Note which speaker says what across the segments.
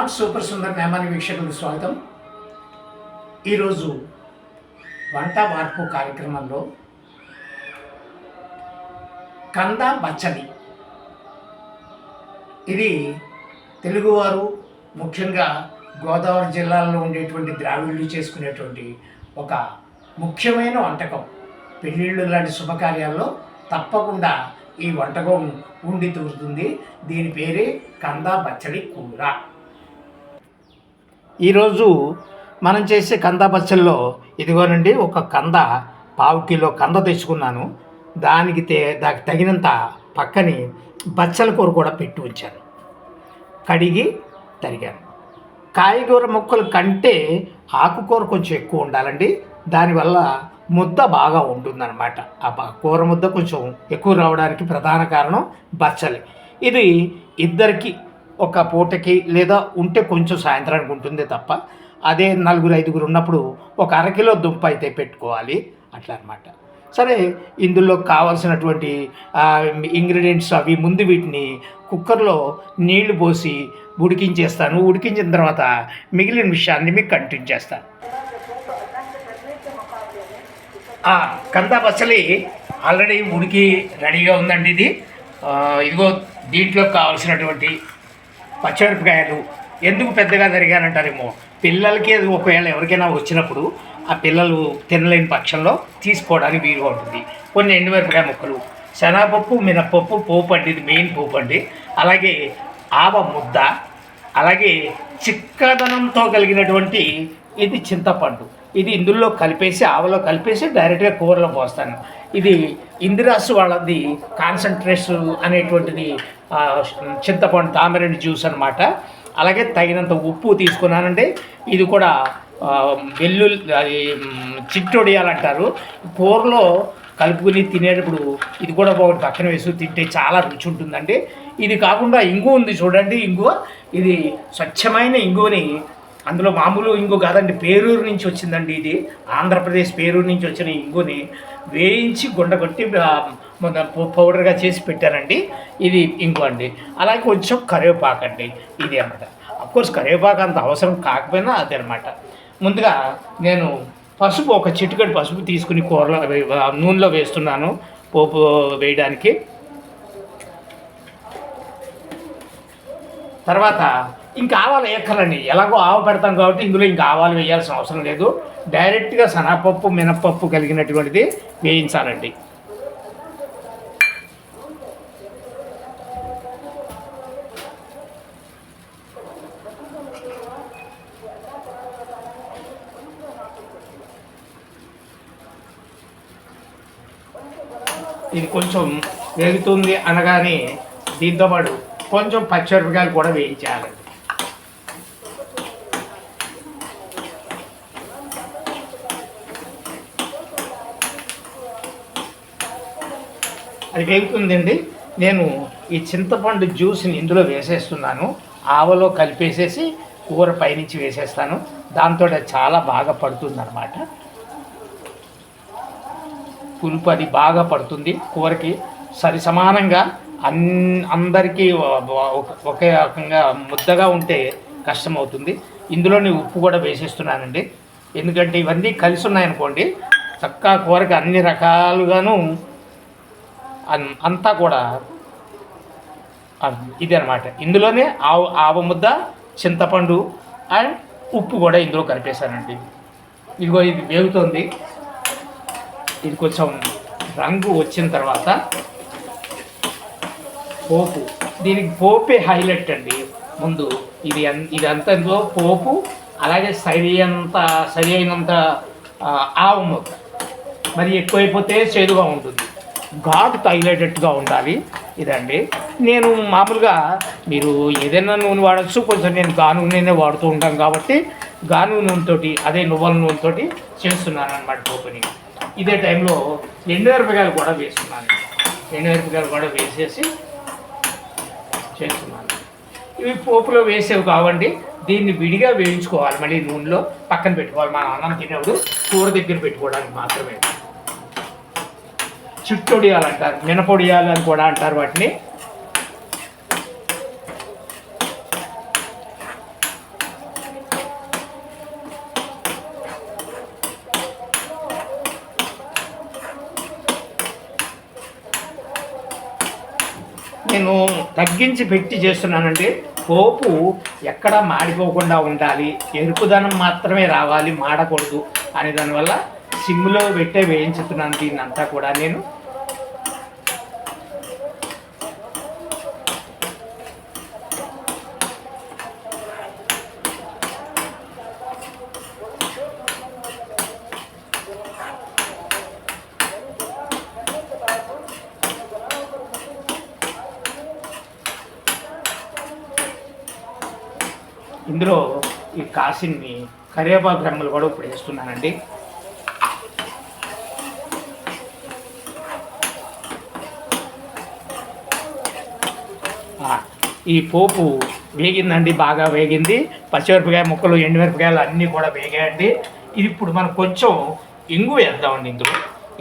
Speaker 1: Not super Sundar Nemani వీక్షకులకు స్వాగతం. ఈరోజు వంట మార్పు కార్యక్రమంలో కంద బచ్చలి. ఇది తెలుగువారు ముఖ్యంగా గోదావరి జిల్లాలో ఉండేటువంటి ద్రావిడులు చేసుకునేటువంటి ఒక ముఖ్యమైన వంటకం. పెళ్ళిళ్ళు లాంటి శుభకార్యాల్లో తప్పకుండా ఈ వంటకం ఉండి తూరుతుంది. దీని పేరే కంద బచ్చలి కూర. ఈరోజు మనం చేసే కంద బచ్చల్లో ఇదిగోనండి ఒక కంద పావు కిలో కంద తెచ్చుకున్నాను. దానికి తే దానికి తగినంత పక్కని బచ్చల కూర కూడా పెట్టి ఉంచాను. కడిగి తరిగాను. కాయగూర మొక్కల కంటే ఆకుకూర కొంచెం ఎక్కువ ఉండాలండి. దానివల్ల ముద్ద బాగా ఉంటుందన్నమాట. ఆ కూర ముద్ద కొంచెం ఎక్కువ రావడానికి ప్రధాన కారణం బచ్చలి. ఇది ఇద్దరికి ఒక పూటకి లేదా ఉంటే కొంచెం సాయంత్రానికి ఉంటుంది తప్ప అదే నలుగురు ఐదుగురు ఉన్నప్పుడు ఒక అరకిలో దుంప అయితే పెట్టుకోవాలి. అట్లా అనమాట సరే ఇందులో కావాల్సినటువంటి ఇంగ్రీడియంట్స్ అవి ముందు వీటిని కుక్కర్లో నీళ్ళు పోసి ఉడికించేస్తాను. ఉడికించిన తర్వాత మిగిలిన విషయాన్ని మీకు కంటిన్యూ చేస్తాను కందా కంద ఆల్రెడీ ఉడికి రెడీగా ఉందండి ఇది. ఇదిగో దీంట్లో కావాల్సినటువంటి పచ్చిమిరపకాయలు ఎందుకు పెద్దగా తరిగానంటారేమో పిల్లలకి అది ఒకవేళ ఎవరికైనా వచ్చినప్పుడు ఆ పిల్లలు తినలేని పక్షంలో తీసుకోవడానికి వీలుగా ఉంటుంది. కొన్ని ఎండుమిరపకాయ ముక్కలు శనగపప్పు మినప్పప్పు పోపు అండి. ఇది మెయిన్ పోపు అండి. అలాగే ఆవ ముద్ద అలాగే చిక్కదనంతో కలిగినటువంటి ఇది చింతపండు. ఇది ఇందులో కలిపేసి ఆవలో కలిపేసి డైరెక్ట్గా కూరలో పోస్తాను. ఇది ఇందిరాసు వాళ్ళది కాన్సన్ట్రేషన్ అనేటువంటిది చింతపండు తామరెండు జ్యూస్ అనమాట అలాగే తగినంత ఉప్పు తీసుకున్నానండి. ఇది కూడా వెల్లుల్లి అది చిట్టొడియాలు అంటారు. కూరలో కలుపుకుని తినేటప్పుడు ఇది కూడా ఒకటి పక్కన వేసి తింటే చాలా రుచి ఉంటుందండి ఇది కాకుండా ఇంగు ఉంది చూడండి ఇంగువ. ఇది స్వచ్ఛమైన ఇంగువని అందులో మామూలు ఇంగు కాదండి పేరూరు నుంచి వచ్చిందండి ఇది. ఆంధ్రప్రదేశ్ పేరూరు నుంచి వచ్చిన ఇంగుని వేయించి గుండగొట్టి పౌ- పౌడర్గా చేసి పెట్టారండి. ఇది ఇంగు అండి. అలాగే కొంచెం కరివేపాకు అండి. ఇది అనమాట అఫ్కోర్స్ కరివేపాకు అంత అవసరం కాకపోయినా అది అనమాట ముందుగా నేను పసుపు ఒక చిట్టుకటి పసుపు తీసుకుని కూరలో వే- నూనెలో వేస్తున్నాను పోపు వేయడానికి. తర్వాత ఇంకా ఆవాలు వేయక్కర్లండి. ఎలాగో ఆవు పెడతాం కాబట్టి ఇందులో ఇంకా ఆవాలు వేయాల్సిన అవసరం లేదు. డైరెక్ట్గా శనగపప్పు మినపప్పు కలిగినటువంటిది వేయించాలండి. ఇది కొంచెం వేగుతుంది అనగానే దీంతో పాటు కొంచెం పచ్చిమిరపకాయలు కూడా వేయించాలండి. అది వేగుతుందండి. నేను ఈ చింతపండు జ్యూస్ని ఇందులో వేసేస్తున్నాను. ఆవలో కలిపేసేసి కూర పైనుంచి వేసేస్తాను. దాంతో చాలా బాగా పడుతుంది అనమాట పులుపు అది బాగా పడుతుంది. కూరకి సరి సమానంగా అన్ అందరికీ ఒకే రకంగా ముద్దగా ఉంటే కష్టమవుతుంది. ఇందులోని ఉప్పు కూడా వేసేస్తున్నానండి. ఎందుకంటే ఇవన్నీ కలిసి ఉన్నాయనుకోండి చక్కగా కూరకి అన్ని రకాలుగాను అంతా కూడా ఇదే ఇది అనమాట ఇందులోనే ఆవు ఆవ ముద్ద చింతపండు అండ్ ఉప్పు కూడా ఇందులో కలిపేశానండి ఇదిగో ఇది వేగుతుంది. ఇది కొంచెం రంగు వచ్చిన తర్వాత పోపు. దీనికి పోపే హైలైట్ అండి. ముందు ఇది అన్- ఇది అంతా ఇందులో పోపు అలాగే సరి అంత సరి అయినంత ఆవు ముద్ద. మరి ఎక్కువైపోతే చేదుగా ఉంటుంది. ఘాటు తగిలేటట్టుగా ఉండాలి. ఇదండి. నేను మామూలుగా మీరు ఏదైనా నూనె వాడచ్చు కొంచెం నేను గాను నూనెనే వాడుతూ ఉంటాను కాబట్టి గాను నూనెతోటి అదే నువ్వుల నూనెతోటి చేస్తున్నాను అనమాట పోపుని. ఇదే టైంలో ఎండుమిరపకాయలు కూడా వేస్తున్నాను. ఎండుమిరపకాయలు కూడా వేసేసి చేస్తున్నాను. ఇవి పోపులో వేసేవి కావండి. దీన్ని విడిగా వేయించుకోవాలి. మళ్ళీ నూనెలో పక్కన పెట్టుకోవాలి. మా అన్నం తినేప్పుడు కూర దగ్గర పెట్టుకోవడానికి మాత్రమే. చిట్టొడియాలు అంటారు మినపొడియాలు అని కూడా అంటారు వాటిని. నేను తగ్గించి పెట్టి చేస్తున్నానండి. పోపు ఎక్కడా మాడిపోకుండా ఉండాలి. ఎరుపుదనం మాత్రమే రావాలి మాడకూడదు అనే దానివల్ల సిమ్లో పెట్టే వేయించుతున్నాను దీన్ని అంతా కూడా నేను. ఇందులో ఈ కాసిన్ని కరివేపాకు రెమ్మలు కూడా ఇప్పుడు వేస్తున్నానండి. ఈ పోపు వేగిందండి బాగా వేగింది. పచ్చిమిరపకాయ ముక్కలు ఎండుమిరపకాయలు అన్నీ కూడా వేగాయండి. ఇది ఇప్పుడు మనం కొంచెం ఇంగు వేద్దామండి ఇందులో.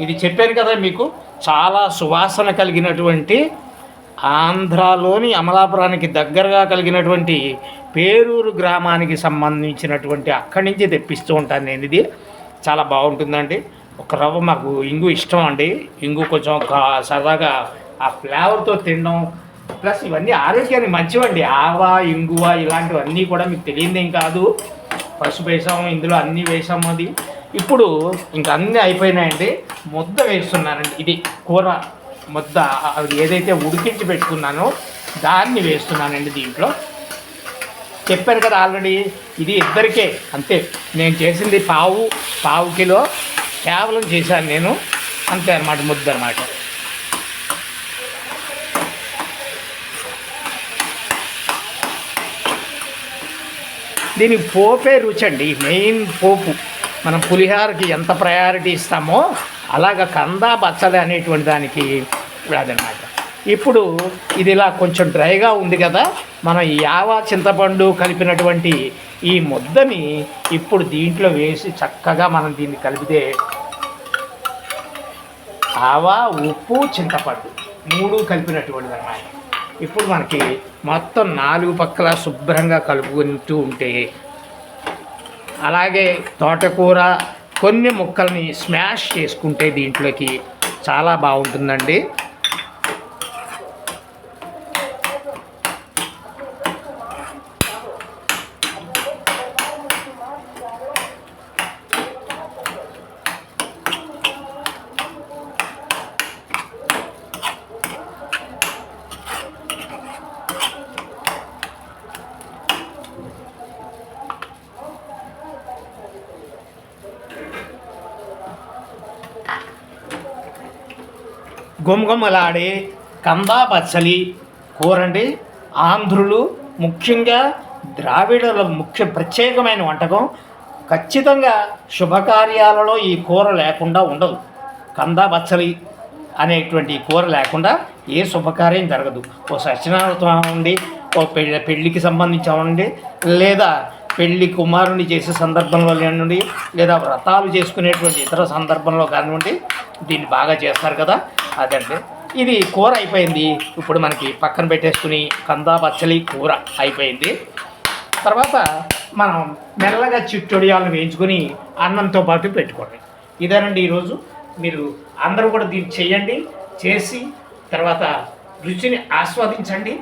Speaker 1: ఇది చెప్పాను కదా మీకు చాలా సువాసన కలిగినటువంటి ఆంధ్రాలోని అమలాపురానికి దగ్గరగా కలిగినటువంటి పేరూరు గ్రామానికి సంబంధించినటువంటి అక్కడి నుంచి తెప్పిస్తూ ఉంటాను నేను ఇది. చాలా బాగుంటుందండి. ఒక రవ్వ మాకు ఇంగు ఇష్టం అండి. ఇంగు కొంచెం సరదాగా ఆ ఫ్లేవర్తో తినడం ప్లస్ ఇవన్నీ ఆరోగ్యానికి మంచివండి. ఆవా ఇంగువ ఇలాంటివన్నీ కూడా మీకు తెలియదేం కాదు. పసుపు వేసాము ఇందులో అన్నీ వేసాము అది. ఇప్పుడు ఇంకా అన్నీ అయిపోయినాయండి. ముద్ద వేస్తున్నానండి. ఇది కూర. మొత్తం అది ఏదైతే ఉడికించి పెట్టుకున్నానో దాన్ని వేస్తున్నానండి దీంట్లో. చెప్పాను కదా ఆల్రెడీ ఇది ఇద్దరికే అంతే. నేను చేసింది పావు పావు కిలో కేవలం చేశాను నేను. అంతే అనమాట ముద్ద అన్నమాట. దీనికి పోపే రుచి అండి మెయిన్ పోపు. మనం పులిహారకి ఎంత ప్రయారిటీ ఇస్తామో అలాగ కంద బచ్చలి అనేటువంటి దానికి అదనమాట. ఇప్పుడు ఇది ఇలా కొంచెం డ్రైగా ఉంది కదా మనం యావా చింతపండు కలిపినటువంటి ఈ ముద్దని ఇప్పుడు దీంట్లో వేసి చక్కగా మనం దీన్ని కలిపితే ఆవా ఉప్పు చింతపండు మూడు కలిపినటువంటిది అన్నమాట ఇప్పుడు మనకి మొత్తం నాలుగు పక్కల శుభ్రంగా కలుపుకుంటూ ఉంటే అలాగే తోటకూర కొన్ని ముక్కల్ని స్మాష్ చేసుకుంటే దీంట్లోకి చాలా బాగుంటుందండి. గుమగుమలాడే కందా పచ్చలి కూరండి. ఆంధ్రులు ముఖ్యంగా ద్రావిడల ముఖ్య ప్రత్యేకమైన వంటకం. ఖచ్చితంగా శుభకార్యాలలో ఈ కూర లేకుండా ఉండదు. కందా పచ్చలి అనేటువంటి కూర లేకుండా ఏ శుభకార్యం జరగదు. ఓ సత్యనారాయణ ఉండి ఓ పెళ్ళి పెళ్ళికి సంబంధించి అవ్వండి లేదా పెళ్ళి కుమారుని చేసే సందర్భంలో కానివ్వండి లేదా వ్రతాలు చేసుకునేటువంటి ఇతర సందర్భంలో కానివ్వండి దీన్ని బాగా చేస్తారు కదా. అదండి. ఇది కూర అయిపోయింది. ఇప్పుడు మనకి పక్కన పెట్టేసుకుని కందా పచ్చలి కూర అయిపోయింది. తర్వాత మనం మెల్లగా చిట్టొడియాలను వేయించుకొని అన్నంతో పాటు పెట్టుకోండి. ఇదేనండి ఈరోజు. మీరు అందరూ కూడా దీన్ని చేయండి చేసి తర్వాత రుచిని ఆస్వాదించండి.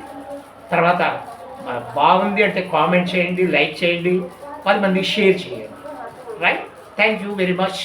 Speaker 1: తర్వాత బాగుంది అంటే కామెంట్ చేయండి లైక్ చేయండి పది మందికి షేర్ చేయండి. Right thank you very much